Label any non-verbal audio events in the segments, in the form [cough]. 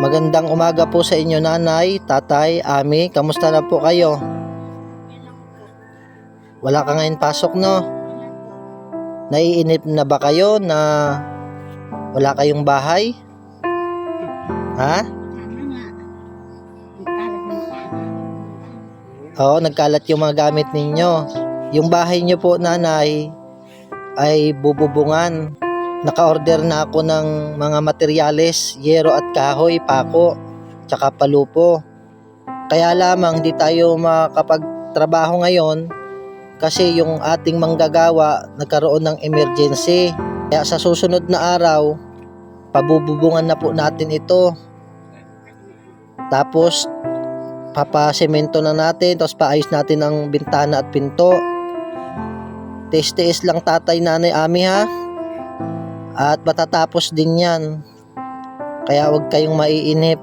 Magandang umaga po sa inyo nanay, tatay, ami. Kamusta na po kayo? Wala ka ngayon pasok no? Naiinip na ba kayo na wala kayong bahay? Ha? Oo, nagkalat yung mga gamit ninyo. Yung bahay nyo po nanay ay bububungan. Naka-order na ako ng mga materyales, yero at kahoy, pako, tsaka palupo. Kaya lamang di tayo makapagtrabaho ngayon kasi yung ating manggagawa nagkaroon ng emergency. Kaya sa susunod na araw, pabububungan na po natin ito. Tapos, papasemento na natin, tapos paayos natin ang bintana at pinto. Tiis-tiis lang tatay, nanay, ami ha. At matatapos din yan. Kaya huwag kayong maiinip.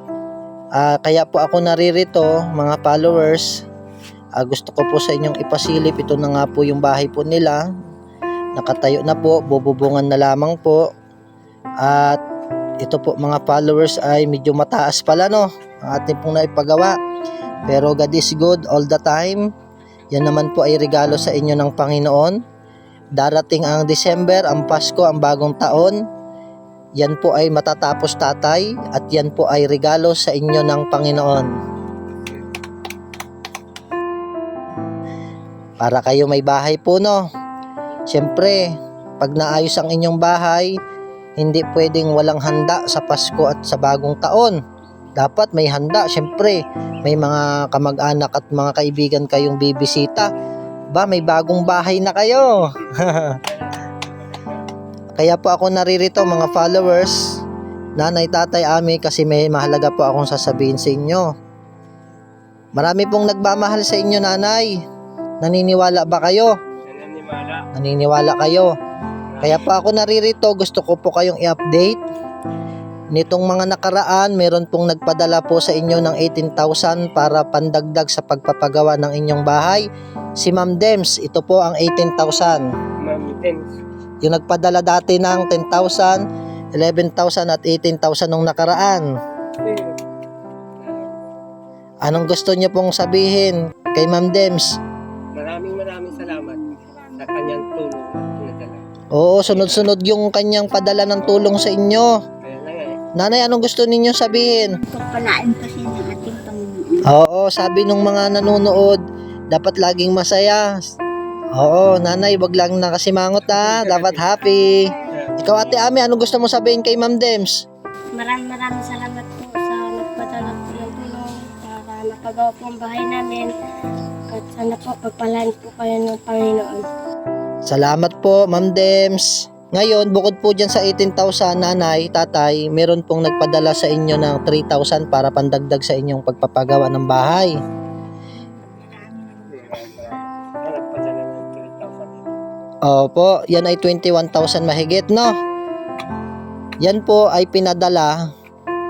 Ah, kaya po ako naririto, mga followers. Ah, gusto ko po sa inyong ipasilip. Ito na nga po yung bahay po nila. Nakatayo na po, bububungan na lamang po. At ito po mga followers ay medyo mataas pala no. Ang ating pong naipagawa. Pero God is good all the time. Yan naman po ay regalo sa inyo ng Panginoon. Darating ang December, ang Pasko, ang bagong taon. Yan po ay matatapos tatay at yan po ay regalo sa inyo ng Panginoon. Para kayo may bahay po no. Siyempre, pag naayos ang inyong bahay, hindi pwedeng walang handa sa Pasko at sa bagong taon. Dapat may handa, siyempre. May mga kamag-anak at mga kaibigan kayong bibisita. Ba, may bagong bahay na kayo. [laughs] Kaya po ako naririto mga followers, nanay, tatay, ami kasi may mahalaga po akong sasabihin sa inyo. Marami pong nagmamahal sa inyo nanay. Naniniwala ba kayo? Nananimala. Naniniwala kayo. Kaya po ako naririto, gusto ko po kayong i-update. Nitong mga nakaraan, meron pong nagpadala po sa inyo ng 18,000 para pandagdag sa pagpapagawa ng inyong bahay. Si Ma'am Dems, ito po ang 18,000. Ma'am Tens. Yung nagpadala dati ng 10,000, 11,000 at 18,000 nung nakaraan. Anong gusto niyo pong sabihin kay Ma'am Dems? Maraming maraming salamat sa kanyang tulong at pinadala. Oo, sunod-sunod yung kanyang padala ng tulong sa inyo. Nanay, anong gusto ninyo sabihin? Pagpalain kasi ng ating Panginoon. Oo, sabi nung mga nanonood, dapat laging masaya. Oo, nanay, wag lang nakasimangot ha. Dapat happy. Ikaw ate Ami, anong gusto mo sabihin kay Ma'am Dems? Maraming maraming salamat po sa nagpadala po ng tulong para napagawa po ang bahay namin. At sana po pagpalain po kayo ng Panginoon. Salamat po, Ma'am Dems. Ngayon, bukod po dyan sa 18,000 nanay, tatay, meron pong nagpadala sa inyo ng 3,000 para pandagdag sa inyong pagpapagawa ng bahay. Hanap pa dala ng 3,000. Opo, yan ay 21,000 mahigit, no? Yan po ay pinadala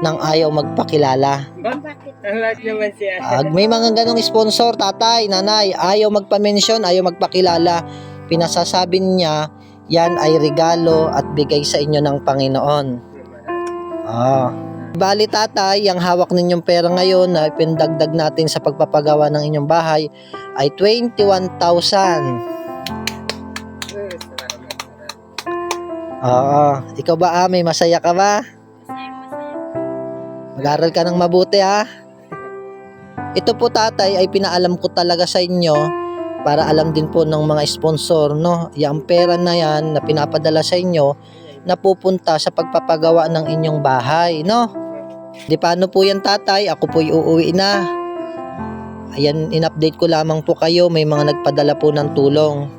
ng ayaw magpakilala. Bakit? Ang lahat naman siya. Ag may mga ganong sponsor, tatay, nanay, ayaw magpa-mention, ayaw magpakilala. Pinasasabi niya, yan ay regalo at bigay sa inyo ng Panginoon. Ah. Bali tatay, ang hawak ninyong pera ngayon na pindagdag natin sa pagpapagawa ng inyong bahay ay 21,000. Eh, Salamat. Oo. Ikaw ba, Ami? Masaya ka ba? Mag-aral ka ng mabuti ha. Ito po tatay ay pinaalam ko talaga sa inyo para alam din po ng mga sponsor no. Yung pera na yan na pinapadala sa inyo napupunta sa pagpapagawa ng inyong bahay no. Di paano po yan tatay? Ako po uuwi na. Ayan, in-update ko lamang po kayo. May mga nagpadala po ng tulong.